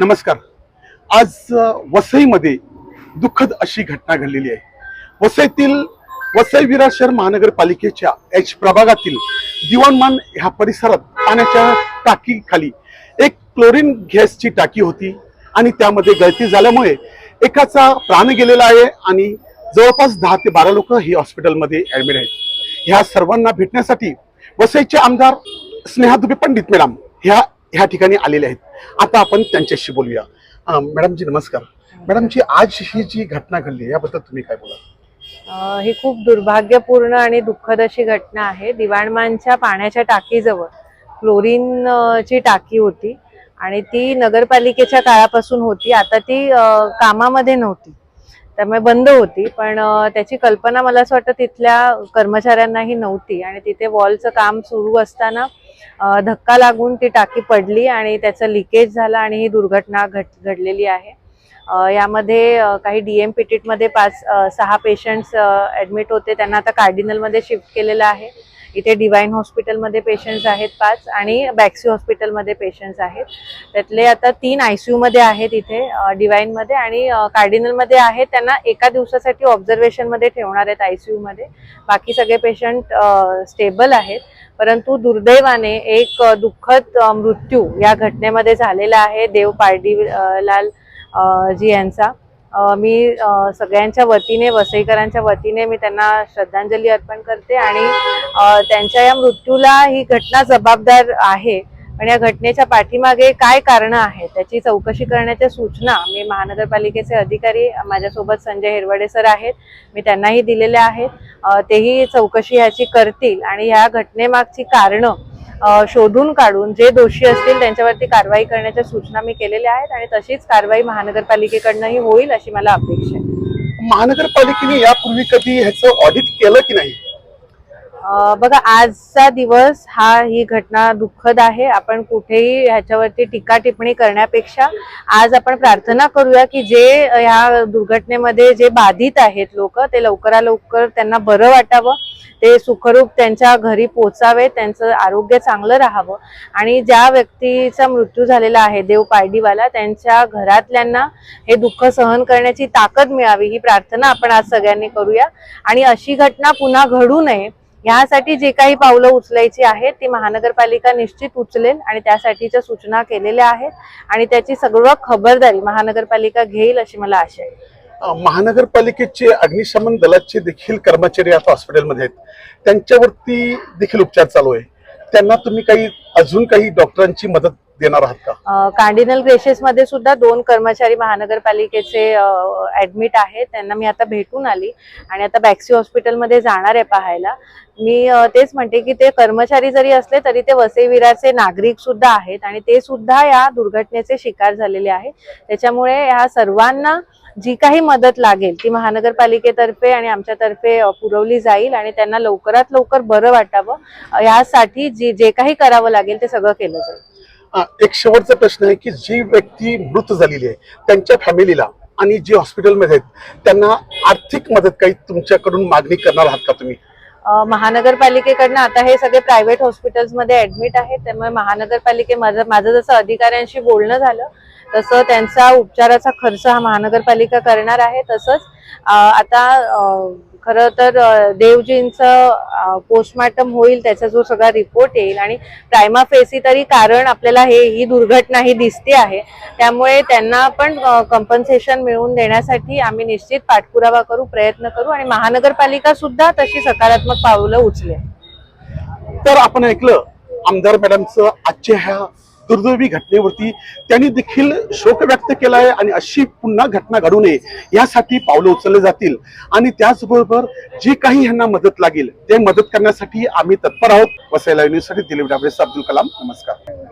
नमस्कार. आज वसईमध्ये दुःखद अशी घटना घडलेली आहे. वसईतील वसई विरार शहर महानगरपालिकेच्या एच प्रभागातील दिवाणमान ह्या परिसरात पाण्याच्या टाकीखाली एक क्लोरीन गॅसची टाकी होती आणि त्यामध्ये गळती झाल्यामुळे एकाचा प्राण गेलेला आहे आणि जवळपास दहा ते बारा लोक ही हॉस्पिटलमध्ये ॲडमिट आहेत. ह्या सर्वांना भेटण्यासाठी वसईचे आमदार स्नेहा दुबे पंडित मॅडम ह्या ह्या ठिकाणी आलेले आहेत. आता आपण त्यांच्याशी बोलूया. मॅडमजी नमस्कार. मॅडमजी आज ही जी घटना घडली याबद्दल तुम्ही काय बोला ही खूप दुर्भाग्यपूर्ण आणि दुःखद अशी घटना आहे. दिवाणमानच्या पाण्याच्या टाकीजवळ क्लोरीन ची टाकी होती आणि ती नगरपालिकेच्या काळापासून होती. आता ती कामामध्ये नव्हती. त्यामुळे बंद होती. पण त्याची कल्पना मला असं वाटतं तिथल्या कर्मचाऱ्यांनाही नव्हती आणि तिथे वॉलचं काम सुरू असताना धक्का लागून ती टाकी पडली आणि त्याचं लिकेज झालं आणि ही दुर्घटना घट घडलेली आहे. यामध्ये काही काही डीएममध्ये पाच सहा पेशंट्स ॲडमिट होते. त्यांना आता कार्डिनलमध्ये शिफ्ट केलेलं आहे. इथे डिवाइन हॉस्पिटलमध्ये पेशंट्स आहेत पाच आणि बॅक्सी हॉस्पिटलमध्ये पेशंट्स आहेत. त्यातले आता तीन आय सी यूमध्ये आहेत इथे डिवाईनमध्ये आणि कार्डिनलमध्ये आहेत. त्यांना एका दिवसासाठी ऑब्झर्वेशनमध्ये ठेवणार आहेत आय सी यूमध्ये बाकी सगळे पेशंट स्टेबल आहेत. परंतु दुर्दैवाने एक दुःखद मृत्यू या घटनेमध्ये झालेला आहे देव पारडी लाल जी यांचा. मी सगळ्यांच्या वतीने वसईकरांच्या वतीने मी त्यांना श्रद्धांजली अर्पण करते आणि त्यांच्या या मृत्यूला ही घटना जबाबदार आहे. पण या घटनेच्या पाठीमागे काय कारण आहेत त्याची चौकशी करण्याच्या सूचना मी महानगरपालिकेचे अधिकारी माझ्यासोबत संजय हिरवडे सर आहेत मी त्यांनाही दिलेल्या आहेत. तेही चौकशी ह्याची करतील आणि ह्या घटनेमागची कारणं शोधून काढून जे दोषी असतील त्यांच्यावरती कारवाई करण्याच्या सूचना मी केलेल्या आहेत आणि तशीच कारवाई महानगरपालिकेकडनंही होईल अशी मला अपेक्षा आहे. महानगरपालिकेने यापूर्वी कधी ह्याचं ऑडिट केलं की नाही? बघा आजचा दिवस हा ही घटना दुःखद आहे. आपण कुठेही ह्याच्यावरती टीका टिप्पणी करण्यापेक्षा आज आपण प्रार्थना करूया की जे ह्या दुर्घटनेमध्ये जे बाधित आहेत लोक ते लवकरा लवकर त्यांना बरं वाटावं ते सुखरूप त्यांच्या घरी पोचावे त्यांचं आरोग्य चांगलं राहावं. आणि ज्या व्यक्तीचा मृत्यू झालेला आहे देव पारडीवाला त्यांच्या घरातल्यांना हे दुःख सहन करण्याची ताकद मिळावी ही प्रार्थना आपण आज सगळ्यांनी करूया. आणि अशी घटना पुन्हा घडू नये यासाठी जे काही पावलं उचलायची आहेत ती महानगरपालिका निश्चित उचलेल आणि त्यासाठीच्या सूचना केलेल्या आहेत आणि त्याची सगळं खबरदारी महानगरपालिका घेईल अशी मला आशा आहे. महानगरपालिकेचे अग्निशमन दलाचे देखील कर्मचारी आता हॉस्पिटलमध्ये आहेत. त्यांच्यावरती देखील उपचार चालू आहे. त्यांना तुम्ही काही अजून काही डॉक्टरांची मदत देणार आहात का? कार्डिनल ग्रेसेस मध्ये सुद्धा दोन कर्मचारी महानगरपालिकेचे ऍडमिट आहेत. त्यांना मी आता भेटून आली आणि आता बॅक्सी हॉस्पिटलमध्ये जाणार आहे पाहायला. मी तेच म्हणते की ते कर्मचारी जरी असले तरी ते वसई विरारचे नागरिक सुद्धा आहेत आणि ते सुद्धा या दुर्घटनेचे शिकार झालेले आहेत. त्याच्यामुळे ह्या सर्वांना जी काही मदत लागेल ती महानगरपालिकेतर्फे आणि आमच्यातर्फे पुरवली जाईल आणि त्यांना लवकरात लवकर बरं वाटावं. यासाठी जी जे काही करावं लागेल ते सगळं केलं जाईल. एक शेवटचा प्रश्न आहे की जी व्यक्ती मृत झालेली आहे त्यांच्या फॅमिलीला आणि जे हॉस्पिटलमध्ये आहेत त्यांना आर्थिक मदत काही तुमच्याकडून मागणी करणार आहात का तुम्ही? महानगरपालिकेकडनं आता हे सगळे प्रायव्हेट हॉस्पिटल्समध्ये ऍडमिट आहेत त्यामुळे महानगरपालिके माझं माझं जसं अधिकाऱ्यांशी बोलणं झालं तसं त्यांचा उपचाराचा खर्च हा महानगरपालिका करणार आहे तसंच आता खरं तर देवजींचं पोस्टमार्टम होईल त्याचा जो सगळा रिपोर्ट येईल आणि प्रायमा फेसी तरी कारण आपल्याला हे ही दुर्घटना ही दिसते आहे. त्यामुळे त्यांना पण कंपन्सेशन मिळवून देण्यासाठी आम्ही निश्चित पाठपुरावा करू प्रयत्न करू आणि महानगरपालिका सुद्धा तशी सकारात्मक पावलं उचले तर आपण ऐकलं आमदार मॅडमचं आजच्या ह्या दुर्दैवी घटनेवरती त्यांनी देखील शोक व्यक्त केला आहे आणि अशी पुन्हा घटना घडू नये यासाठी पावलं उचलले जातील. आणि त्याचबरोबर जे काही ह्यांना मदत लागेल ते मदत करण्यासाठी आम्ही तत्पर आहोत. वसायला युनिव्हर्सिटी दिलीप डाबरे अब्दुल कलाम. नमस्कार.